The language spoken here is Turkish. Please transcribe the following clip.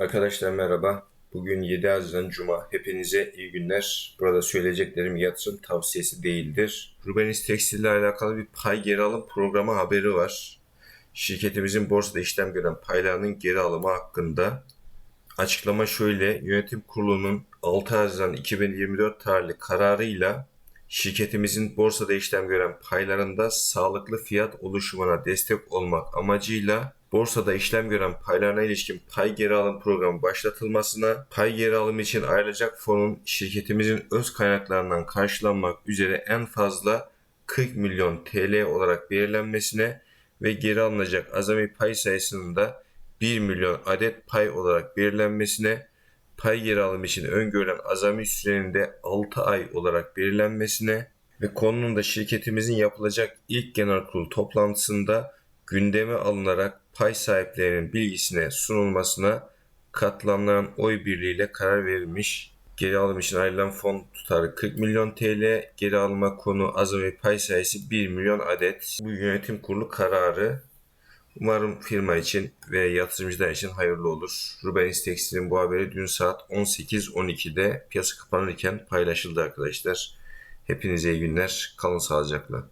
Arkadaşlar merhaba. Bugün 7 Haziran Cuma. Hepinize iyi günler. Burada söyleyeceklerim yatırım tavsiyesi değildir. Rubenis Tekstil ile alakalı bir pay geri alım programı haberi var. Şirketimizin borsada işlem gören paylarının geri alımı hakkında. Açıklama şöyle. Yönetim kurulunun 6 Haziran 2024 tarihli kararıyla şirketimizin borsada işlem gören paylarında sağlıklı fiyat oluşumuna destek olmak amacıyla borsada işlem gören paylarına ilişkin pay geri alım programı başlatılmasına, pay geri alımı için ayrılacak fonun şirketimizin öz kaynaklarından karşılanmak üzere en fazla 40 milyon TL olarak belirlenmesine ve geri alınacak azami pay sayısının da 1 milyon adet pay olarak belirlenmesine, pay geri alım için öngörülen azami sürenin de 6 ay olarak belirlenmesine ve konunun da şirketimizin yapılacak ilk genel kurul toplantısında gündeme alınarak pay sahiplerinin bilgisine sunulmasına katılanların oy birliğiyle karar verilmiş. Geri alım için ayrılan fon tutarı 40 milyon TL, geri alma konu azami pay sayısı 1 milyon adet. Bu yönetim kurulu kararı Umarım firma için ve yatırımcılar için hayırlı olur. Rubenis Tekstil'in bu haberi dün saat 18.12'de piyasa kapanırken paylaşıldı arkadaşlar. Hepinize iyi günler. Kalın sağlıcakla.